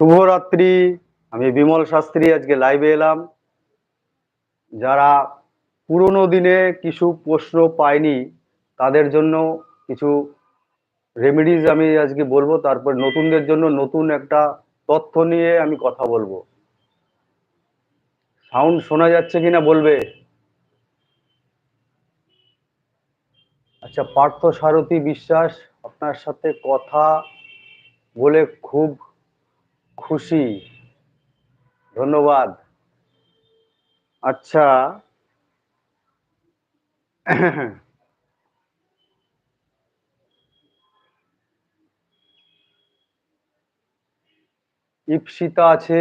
শুভরাত্রি। আমি বিমল শাস্ত্রী আজকে লাইভে এলাম। যারা পুরনো দিনে কিছু প্রশ্ন পায়নি, তাদের জন্য কিছু রেমেডিজ আমি আজকে বলব, তারপর নতুনদের জন্য নতুন একটা তথ্য নিয়ে আমি কথা বলব। সাউন্ড শোনা যাচ্ছে কিনা বলবে? আচ্ছা পার্থ সারথী বিশ্বাস আপনার সাথে কথা বলে খুব খুশি। ধন্যবাদ। আচ্ছা। ইপসিতা আছে।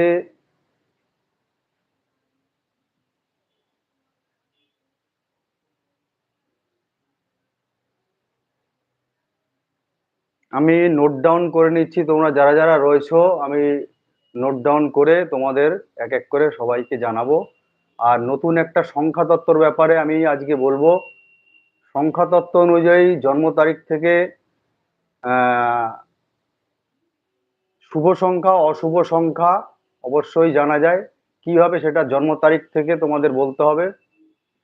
আমি নোট ডাউন করে নিচ্ছি, তোমরা যারা যারা রয়েছো, আমি নোট ডাউন করে তোমাদের এক এক করে সবাইকে জানাব। আর নতুন একটা সংখ্যা তত্ত্বর ব্যাপারে আমি আজকে বলব। সংখ্যা তত্ত্ব অনুযায়ী জন্ম তারিখ থেকে শুভ সংখ্যা, অশুভ সংখ্যা অবশ্যই জানা যায়। কীভাবে সেটা জন্ম তারিখ থেকে তোমাদের বলতে হবে?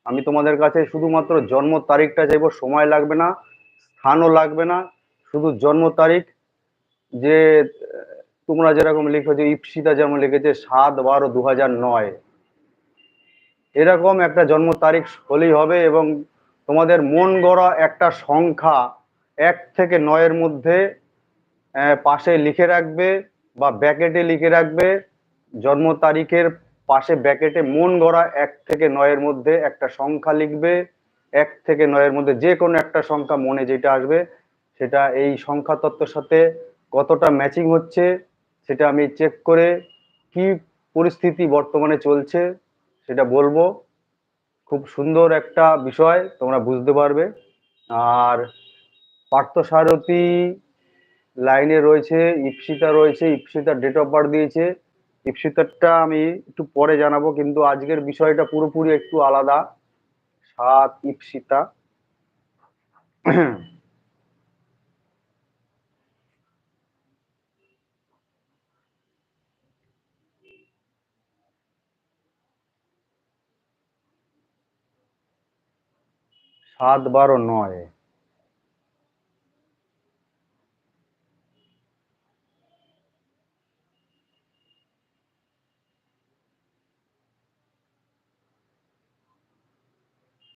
আমি তোমাদের কাছে শুধুমাত্র জন্ম তারিখটা চাইব, সময় লাগবে না, স্থানও লাগবে না। শুধু জন্ম তারিখ, যে তোমরা যেরকম লিখো যে ইপসিতা যেমন লিখেছে সাত বারো দু হাজার নয়। এরকম একটা জন্ম তারিখ হলেই হবে এবং তোমাদের মন গড়া একটা সংখ্যা এক থেকে নয়ের মধ্যে পাশে লিখে রাখবে বা ব্যাকেটে লিখে রাখবে। জন্ম তারিখের পাশে ব্যাকেটে মন গড়া এক থেকে নয়ের মধ্যে একটা সংখ্যা লিখবে। এক থেকে নয়ের মধ্যে যে কোনো একটা সংখ্যা মনে যেটা আসবে, সেটা এই সংখ্যা তত্ত্বের সাথে কতটা ম্যাচিং হচ্ছে সেটা আমি চেক করে কি পরিস্থিতি বর্তমানে চলছে সেটা বলব। খুব সুন্দর একটা বিষয়, তোমরা বুঝতে পারবে। আর পার্থসারথী লাইনে রয়েছে, ইপসিতা রয়েছে ইপসিতার ডেট অফ বার্থ দিয়েছে। ইপসিতারটা আমি একটু পরে জানাব, কিন্তু আজকের বিষয়টা পুরোপুরি একটু আলাদা। সাত ইপসিতা। সাত বারো নয়